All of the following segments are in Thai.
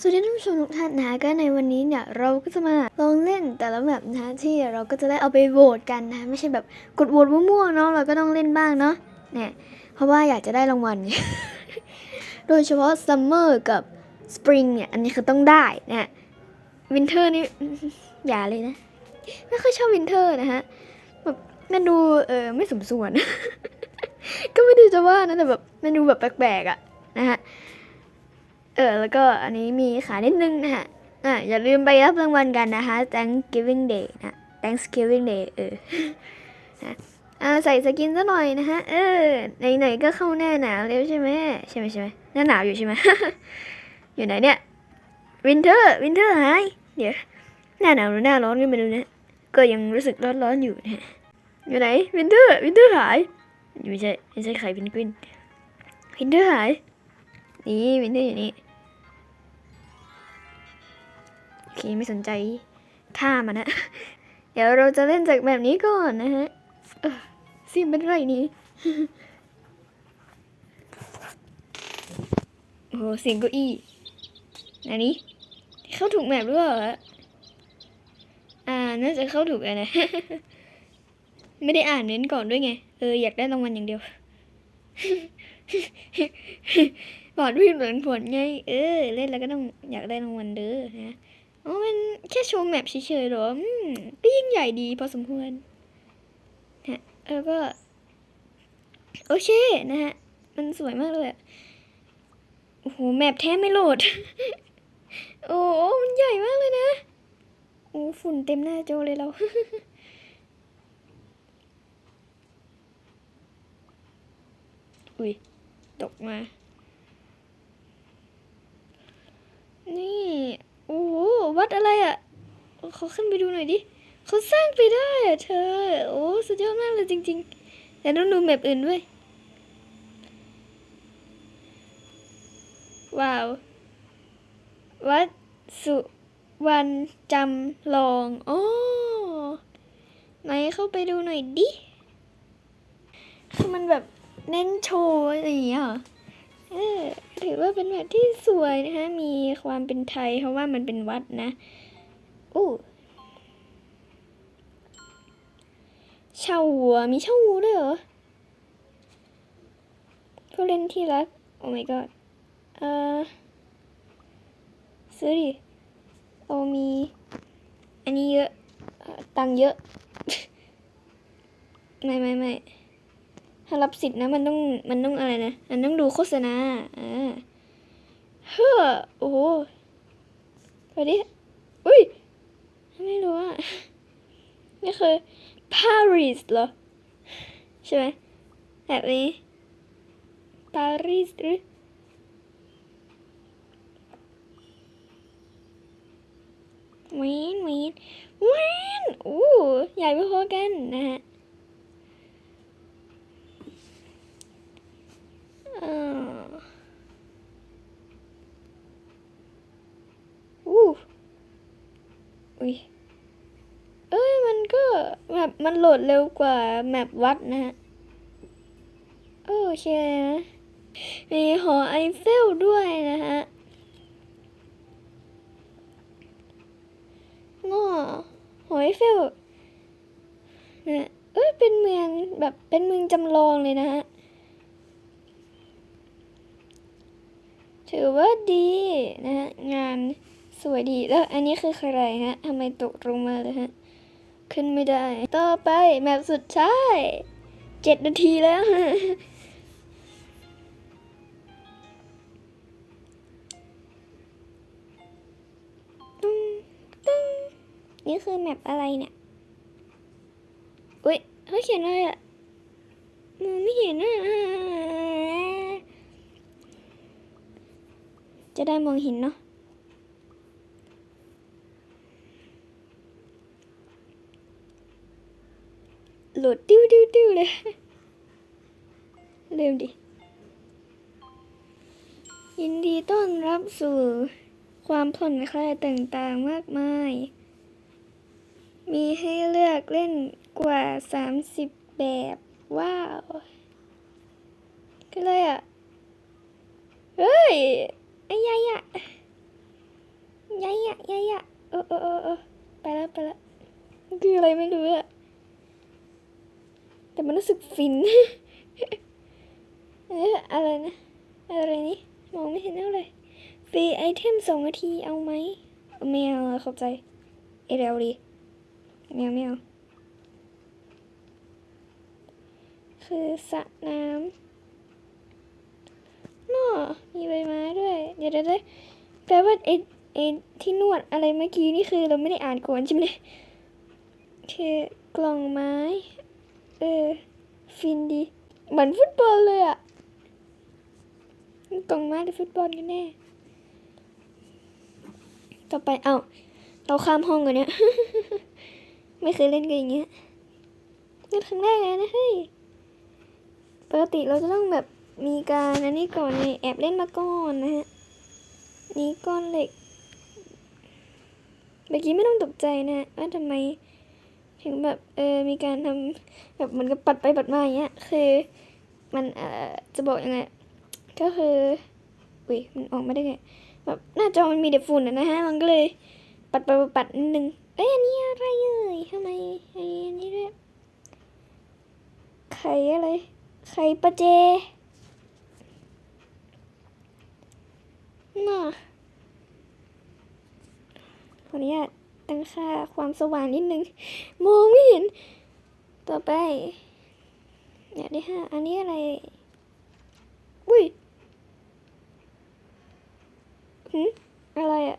สวัสดีท่านผู้ชมทุกท่านนะคะก็ในวันนี้เนี่ยเราก็จะมาลองเล่นแต่ละแบบนะที่เราก็จะได้เอาไปโหวตกันนะคะไม่ใช่แบบกดโหวตมั่วๆเนาะเราก็ต้องเล่นบ้างเนาะเนี่ยเพราะว่าอยากจะได้รางวัลโดยเฉพาะซัมเมอร์กับสปริงเนี่ยอันนี้คือต้องได้นะวินเทอร์นี่อย่าเลยนะ ไม่ค่อยชอบวินเทอร์นะฮะแบบมันดูเออไม่สมส่วน ก็ไม่ได้จะว่านะแต่แบบมันดูแบบแปลกๆอะนะฮะ เออ แล้วก็อันนี้มีขายนิดนึงนะฮะอะอย่าลืมไปรับรางวัลกันนะคะ Thanksgiving Day นะ Thanksgiving Day เออนะอ่าใส่สกินซะหน่อยนะฮะ เออ ไหนๆก็เข้าหน้าหนาวแล้วใช่ไหมใช่ไหมใช่ไหมหน้าหนาวอยู่ใช่ไหม อยู่ไหนเนี่ย วินเทอร์ วินเทอร์หาย เดี๋ยว หน้าหนาวหรือหน้าร้อนก็ไม่รู้นะ ก็ยังรู้สึกร้อนๆอยู่นะ อยู่ไหน วินเทอร์ วินเทอร์หาย ไม่ใช่ ไม่ใช่ไข่เพนกวิน วินเทอร์หาย นี่ วินเทอร์อยู่นี่ เคไม่สนใจฆ่ามันนะ เดี๋ยวเราจะเล่นจากแบบนี้ก่อนนะฮะเออเสียงเป็นไรนี้โอ้โหเสียงเก้าอี้อันนี้ เข้าถูกแมปหรือเปล่าฮะอ่า น่าจะเข้าถูกอะนะ ไม่ได้อ่านเน้นก่อนด้วยไง เออ อยากได้รางวัลอย่างเดียวบอกด้วยเหมือนผลไง เออ เล่นแล้วก็ต้องอยากได้รางวัลเด้อนะ มันแค่โชว์แมปเฉยๆหรออืมก็ยิ่งใหญ่ดีพอสมควรฮะแล้วก็ โอเคนะฮะ มันสวยมากเลยโอ้โห แมปแท้ไม่โหลด โอ้มันใหญ่มากเลยนะ โอ้ฝุ่นเต็มหน้าจอเลยเราอุ้ยตกมา นี่ โอ้โหวัดอะไรอะ่ะเขาขึ้นไปดูหน่อยดิเขาสร้างไปได้อะเธอ โอ้สุดยอดมากเลยจริงๆแต่ต้องดูแมปอื่นด้วย ว้าว วัดสุวรรณจำลองโอ้ไหนเข้าไปดูหน่อยดิ คือมันแบบเน้นโชว์อะไรอย่างเงี้ยเหรอเออ ถือว่าเป็นแบบที่สวยนะคะ มีความเป็นไทยเพราะว่ามันเป็นวัดนะอู้เช่าวัวมีเช่าวัวด้วยเหรอผู้เล่นที่รัก โอ้ my god เออซื้อดิโอมี อันนี้เยอะ ตังเยอะ ไม่ไม่ไม่ ถ้ารับสิทธิ์นะมันต้องมันต้องอะไรนะมันต้องดูโฆษณาอ่าเฮ้อโอ้โหไปดิอุ้ยไม่รู้อะนี่คือ Paris เหรอ ใช่ไหมแบบนี้ Paris หรือเวนเวนเวนโอ้ใหญ่พอๆกันนะฮะ อู้อุ้ยเอ้ยมันก็แบบมันโหลดเร็วกว่าแมปวัดนะฮะโอเคนะมีหอไอเฟลด้วยนะฮะง้อหอไอเฟลนะเอ้ยเป็นเมืองแบบเป็นเมืองจำลองเลยนะฮะ ถือ ว่าดีนะฮะงานสวยดีแล้วอันนี้คือใครฮะทำไมตกลงมาเลยฮะ ขึ้นไม่ได้ ต่อไปแมปสุดท้ายเจ็ดนาทีแล้วฮะตุ้งตุ้งนี่คือแมปอะไรเนี่ย อุ้ยเขาเขียนอะไรอะมองไม่เห็นอะ จะได้มองเห็นเนาะโหลดติ้วติ้วติ้วเลยเริ่มดิยินดีต้อนรับสู่ความผ่อนคลายต่างๆมากมาย มีให้เลือกเล่นกว่า 30 แบบ ว้าวก็เลยอะ เฮ้ย อายายะยายอะยายอะเออเออเออไปแล้วไปแล้วคืออะไรไม่รู้อะแต่มันรู้สึกฟินเอออะไรนะ อะไรนี่มองไม่เห็นเท่าไหร่ฟรีไอเทมสองนาทีเอาไหมไม่เอาข้าใจเอเดลดีไม่เอาไม่เอาคือสระน้ำ น่อมีใบไม้ด้วย เดี๋ยวเดี๋ยวแปลว่าไอไอที่นวดอะไรเมื่อกี้นี่คือเราไม่ได้อ่านก่อนใช่ไหมคือกล่องไม้ เออ ฟินดี เหมือนฟุตบอลเลยอะกล่องไม้หรือฟุตบอลกันแน่ ต่อไป เอ้า เราข้ามห้องกันเนี่ย ไม่เคยเล่นกันอย่างเงี้ยเล่นครั้งแรกเลยนะเฮ้ย ปกติเราจะต้องแบบ มีการอันนี้ก่อนไงแอบเล่นมาก่อนนะฮะ นี่ก้อนเหล็ก เมื่อกี้ไม่ต้องตกใจนะ ว่าทำไม ถึงแบบเออมีการทำแบบเหมือนกับปัดไปปัดมาอย่างเงี้ย คือมันเอ่อจะบอกยังไง ก็คืออุ้ยมันออกมาได้ไงแบบหน้าจอมันมีแต่ฝุ่นนะฮะ มันก็เลย ปัดไปปัดนิดนึง เอ้ยอันนี้อะไรเอ่ยทำไมอันนี้อันนี้ด้วยไข่อะไรไข่ปลาเจ น่ะขออนุญาตตั้งค่าความสว่างนิดนึง มองไม่เห็น ต่อไป อยากได้ห้า อันนี้อะไร อุ้ยหืมอะไรอะ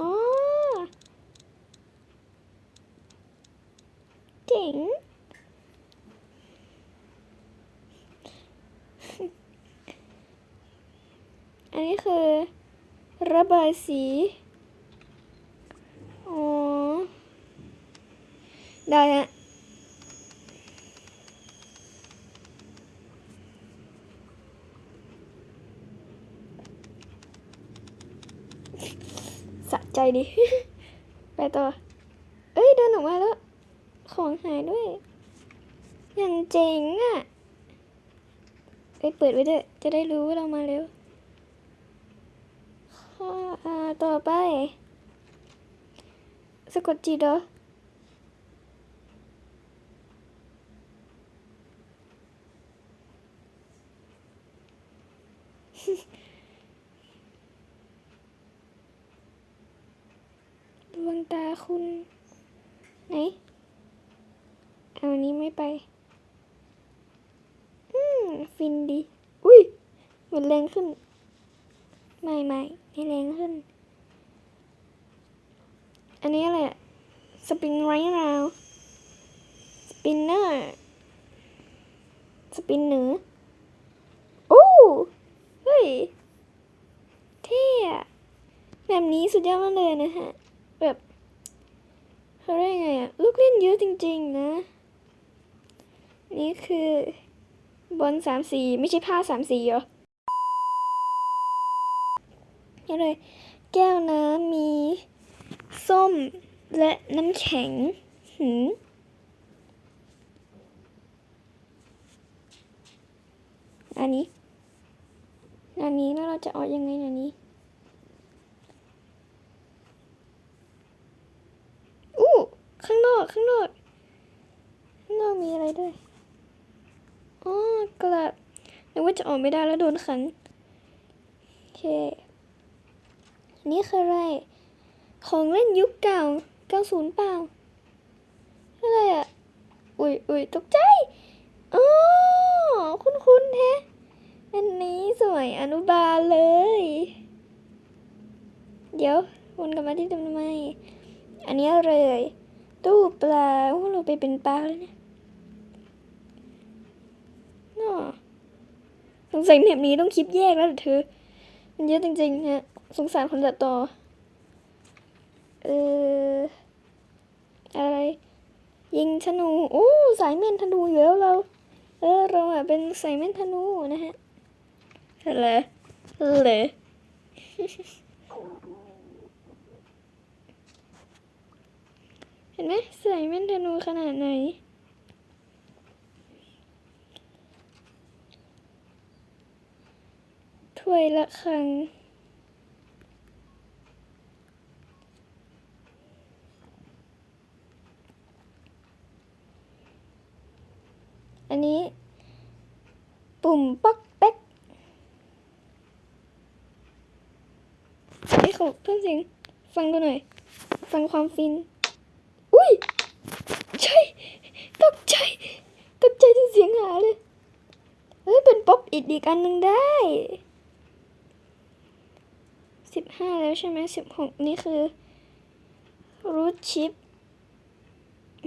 อ๋อ เจ๋ง อันนี้คือ ระบายสี อ๋อ ได้ฮะสะใจดิ ไปต่อ เอ้ย เดินออกมาแล้ว ของหายด้วย อย่างเจ๋งอะเอ้ยเปิดไว้ด้วย จะได้รู้ว่าเรามาเร็ว ข้ออ่าต่อไป สะกดจิตเหรอดวงตาคุณ ไหน เอาอันนี้ไม่ไป อืม ฟินดี อุ้ย เหมือนแรงขึ้น ไม่ไม่ไม่แรงขึ้น อันนี้อะไรอะสปริงไรราวสปินเนอร์สปินเนอร์โอ้เฮ้ย เท่อะแบบนี้สุดยอดมากเลยนะฮะ แบบเขาเรียกไงอะลูกเล่นเยอะจริง ๆ นะ นี่คือบอลสามสีไม่ใช่ผ้าสามสีเหรอ นี่ เลย แก้วน้ำมี ส้มและน้ำแข็งหืมอันนี้ อันนี้แล้วเราจะเอายังไงอันนี้อู้ข้างนอกข้างนอกข้างนอกมีอะไรด้วยอ๋อกลับนึกว่าจะออกไม่ได้แล้วโดนขันโอเค นี่คืออะไร ของเล่นยุคเก่า 90 เปล่า อะไรอะ อุ้ยอุ้ยตกใจอ๋อคุ้นคุ้นๆแฮะอันนี้สมัยอนุบาลเลย เดี๋ยววนกลับมาที่เดิมทำไม อันนี้อะไรเอ่ยตู้ปลาโอ้เราไปเป็นปลาแล้วเนี่ยน่อสงสัยแบบนี้ต้องคลิปแยกแล้วเหรอเธอ มันเยอะจริงๆฮะ สงสารคนตัดต่อ เอออะไร ยิงธนูโอ้สายเม่นธนูอยู่แล้วเรา เออเราอะเป็นสายเม่นธนูนะฮะเลยเลยเห็นไหมสายเม่นธนูขนาดไหนถ้วยละครัง นนี้ ปุ่มป๊อกเป๊กไอ้เขาเพิ่มเสียงฟังดูหน่อย ฟังความฟิน อุ้ยใช่ตกใจตกใจจนเสียงหาเลย เฮ้ย เป็นป๊อปอิดอีกอันหนึ่งได้สิบห้าแล้วใช่ไหมสิบหกนี่คือรูทชิป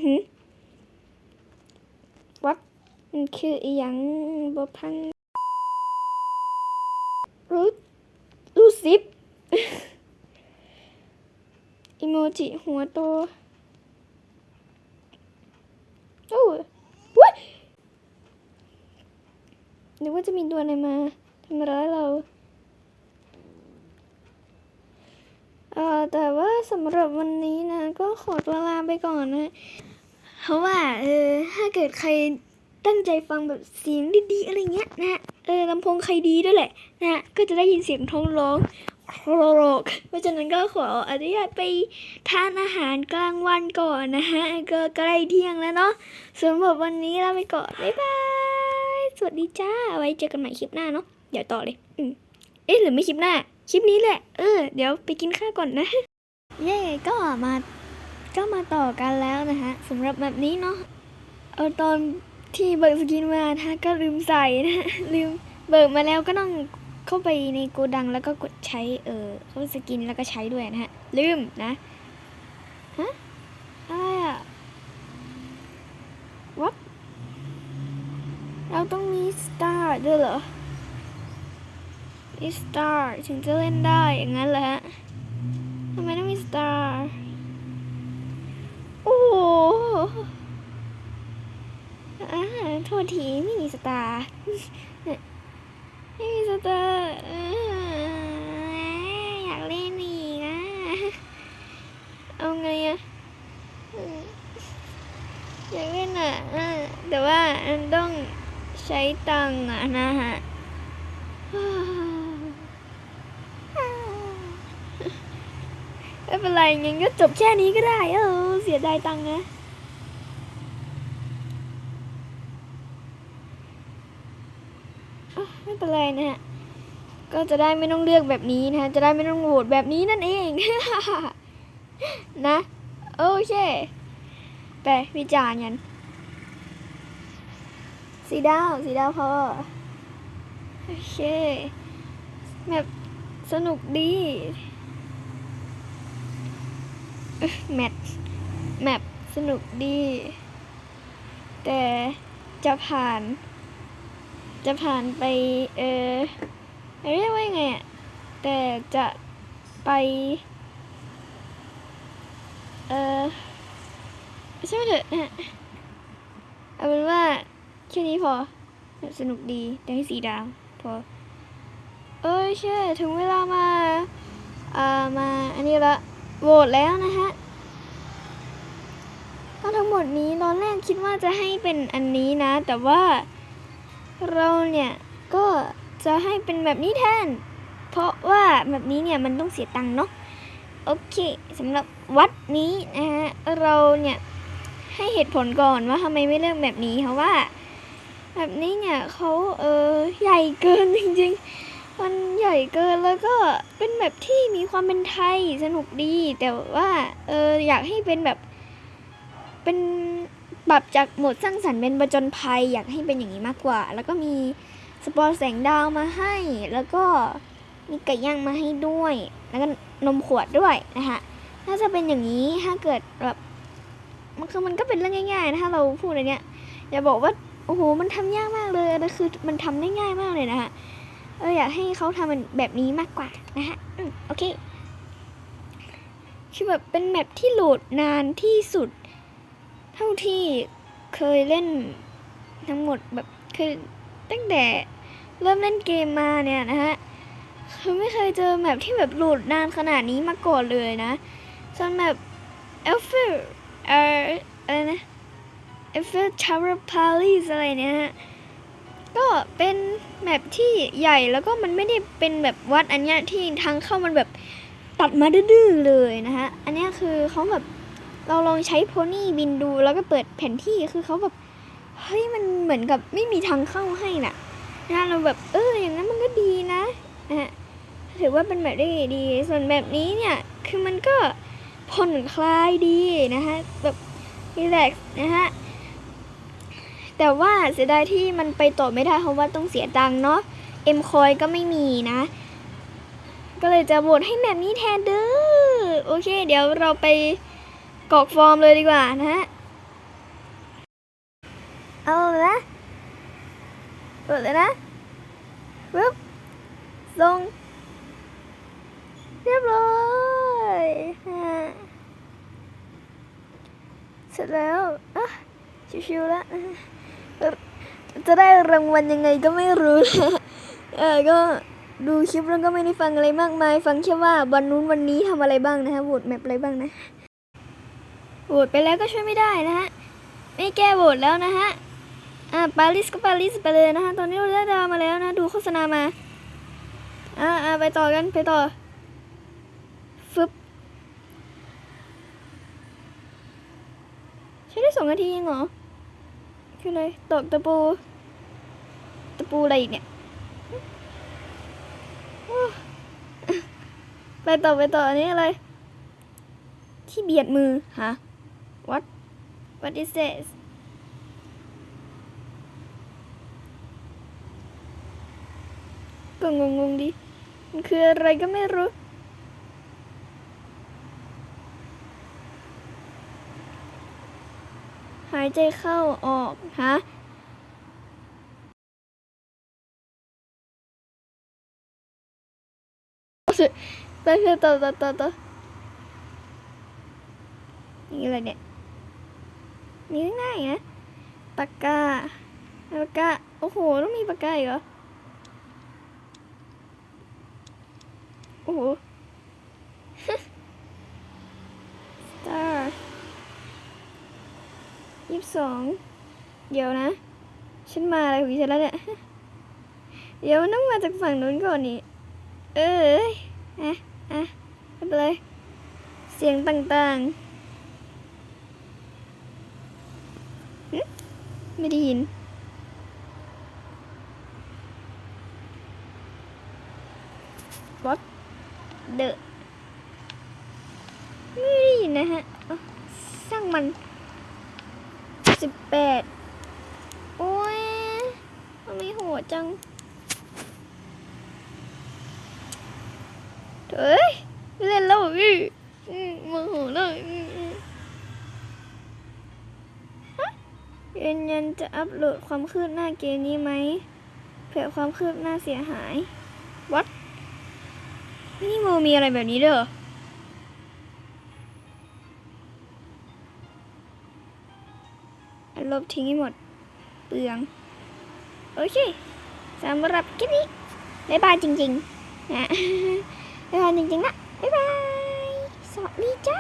หืมวัด มันคืออีหยังบพังรูทรูทซิปอีโมจิหัวโตโอ้ยว้ยนึกว่าจะมีตัวอะไรมาทำร้ายเราเอ่อแต่ว่าสำหรับวันนี้นะ ก็ขอตัวลาไปก่อนนะ เพราะว่าเออถ้าเกิดใคร ตั้งใจฟังแบบเสียงดีๆอะไรเงี้ยนะเออลำโพงใครดีด้วยแหละนะก็จะได้ยินเสียงท้องร้องโครกเพราะฉะนั้นก็ขออนุญาตไปทานอาหารกลางวันก่อนนะฮะก็ใกล้เที่ยงแล้วเนาะสำหรับวันนี้ลาไปก่อนบ๊ายบายสวัสดีจ้าไว้เจอกันใหม่คลิปหน้าเนาะเดี๋ยวต่อเลยอืมเอ๊ะหรือไม่คลิปหน้า คลิปนี้แหละเออเดี๋ยวไปกินข้าวก่อนนะเย่ก็มาก็มาต่อกันแล้วนะฮะสำหรับแบบนี้เนาะเออตอน ที่เบิกสกินมานะฮะก็ลืมใส่นะ ลืมเบิกมาแล้วก็ต้องเข้าไปในโกดังแล้วก็กดใช้เออเข้าสกินแล้วก็ใช้ด้วยนะฮะ ลืมนะฮะอะไรอะวัดเราต้องมีสตาร์ด้วยเหรอมีสตาร์ถึงจะเล่นได้อย่างนั้นเหรอฮะทำไมต้องมีสตาร์โอ้ อ่าโทษทีไม่มีสตาร์ไม่มีสตาร์อยากเล่นอีกอะเอาไงอะอยากเล่นอะแต่ว่ามันต้องใช้ตังค์อะนะฮะไม่เป็นไรงั้นก็จบแค่นี้ก็ได้ เออเสียดายตังค์นะ อะไม่ เป็นะฮะ ก็จะได้ไม่ต้องเลือกแบบนี้นะฮะจะได้ไม่ต้องโหวตแบบนี้นั่นเอง นะโอเคไปวิจารณ์กันสีดาวสีดาวพอโอเคแบบสนุกดีแมทแมปสนุกดี แต่จะผ่าน จะผ่านไป เออเรียกว่าไงอะแต่จะไป เออใช่ไหมเถอะนะเอาเป็นว่าแค่นี้พอ สนุกดีแต่ให้สีดาวพอ เอ้ยใช่ถึงเวลามาอ่ามาอันนี้ละโหวตแล้วนะฮะก็ทั้งหมดนี้ตอนแรกคิดว่าจะให้เป็นอันนี้นะ แต่ว่า เราเนี่ยก็จะให้เป็นแบบนี้แทน เพราะว่าแบบนี้เนี่ยมันต้องเสียตังค์เนาะ โอเคสำหรับวัดนี้นะฮะเราเนี่ยให้เหตุผลก่อนว่าทำไมไม่เลือกแบบนี้เพราะว่า แบบนี้เนี่ยเขาเออใหญ่เกินจริงๆ มันใหญ่เกินแล้วก็เป็นแบบที่มีความเป็นไทยสนุกดี แต่ว่าเอออยากให้เป็นแบบเป็น ปรับจากโหมดสร้างสรรค์เป็นประจนภัยอยากให้เป็นอย่างนี้มากกว่า แล้วก็มีสปอร์แสงดาวมาให้ แล้วก็มีไก่ย่างมาให้ด้วย แล้วก็นมขวดด้วยนะคะถ้าจะเป็นอย่างนี้ถ้าเกิดแบบมันคือมันก็เป็นเรื่องง่ายๆนะถ้าเราพูดอะไรเนี้ยอย่าบอกว่าโอ้โหมันทำยากมากเลยแต่คือมันทำได้ง่ายมากเลยนะคะเอออยากให้เขาทำมันแบบนี้มากกว่านะฮะอืมโอเคคือแบบเป็นแมปที่โหลดนานที่สุด ท่าที่เคยเล่นทั้งหมดแบบคือตั้งแต่เริ่มเล่นเกมมาเนี่ยนะฮะคือไม่เคยเจอแมปที่แบบหลุดนานขนาดนี้มาก่อนเลยนะส่วนแมปเอลฟิลเอออะไรนะเอลฟิลทาวเร์พารีสอะไรเนี่ยฮะก็เป็นแมปที่ใหญ่แล้วก็มันไม่ได้เป็นแบบวัดอันเนี้ยที่ทางเข้ามันแบบตัดมาดื้อเลยนะฮะ อันเนี้ยคือเขาแบบ เราลองใช้โพนี่บินดูแล้วก็เปิดแผนที่คือเขาแบบเฮ้ยมันเหมือนกับไม่มีทางเข้าให้น่ะนะเราแบบเอออย่างนั้นมันก็ดีนะนะฮะถือว่าเป็นแบบได้ดีส่วนแบบนี้เนี่ยคือมันก็ผ่อนคลายดีนะฮะแบบรีแลกซ์นะฮะแต่ว่าเสียดายที่มันไปต่อไม่ได้เพราะว่าต้องเสียตังค์เนาะเอ็มคอยก็ไม่มีนะ ก็เลยจะโหวตให้แบบนี้แทนเด้อโอเค เดี๋ยวเราไป กรอกฟอร์มเลยดีกว่านะฮะ เอาเลยนะกดเลยนะปึ๊บลงเรียบร้อยฮะเสร็จแล้วอะชิวๆแล้วจะได้รางวัลยังไงก็ไม่รู้นะเออก็ดูคลิปแล้วก็ไม่ได้ฟังอะไรมากมาย ฟังแค่ว่าวันนู้นวันนี้ทำอะไรบ้างนะฮะโหวตแมปอะไรบ้างนะ โหวตไปแล้วก็ช่วยไม่ได้นะฮะ ไม่แก้โหวตแล้วนะฮะ อ่าปารีสก็ปารีสไปเลยนะฮะ ตอนนี้เราได้ดาวมาแล้วนะ ดูโฆษณามา อ่าอ่าไปต่อกัน ไปต่อ ฟึบใช้ได้สองนาทีเองเหรอ คืออะไรตอกตะปู ตะปูอะไรอีกเนี่ยไปต่อไปต่ออันนี้อะไร ที่เบียดมือฮะ what what is this ก็งงๆดิ มันคืออะไรก็ไม่รู้ หายใจเข้าออกฮะไปเพื่อต่อต่อต่อต่อนี่อะไรเนี่ย นี่ง่ายนะปากกาปากกาโอ้โหต้องมีปากกาอีกเหรอโอ้โหสตาร์ยี่สิบสองเดี๋ยวนะ ฉันมาอะไรของฉันแล้วเนี่ยเดี๋ยวมันต้องมาจากฝั่งนู้นก่อนนี่เอออะอะไม่เป็นไรเสียงต่างๆ ไม่ได้ยิน What the ไม่ได้ยินนะฮะ สร้างมันสิบแปดโอ้ยทำไมโหดจังเฮ้ยไม่เล่นแล้วเหรอพี่อืมโมโหเลยอืมอืมฮะยืนยันจะอัป โหลดความคืบหน้าเกมนี้ไหม เผื่อความคืบหน้าเสียหาย What นี่โมมีอะไรแบบนี้เด้ออันลบทิ้งให้หมด เปลือง โอเคสำหรับคลิปนี้บ๊ายบายจริงๆนะบ๊ายบายจริงๆนะบ๊ายบาย สวัสดีจ้า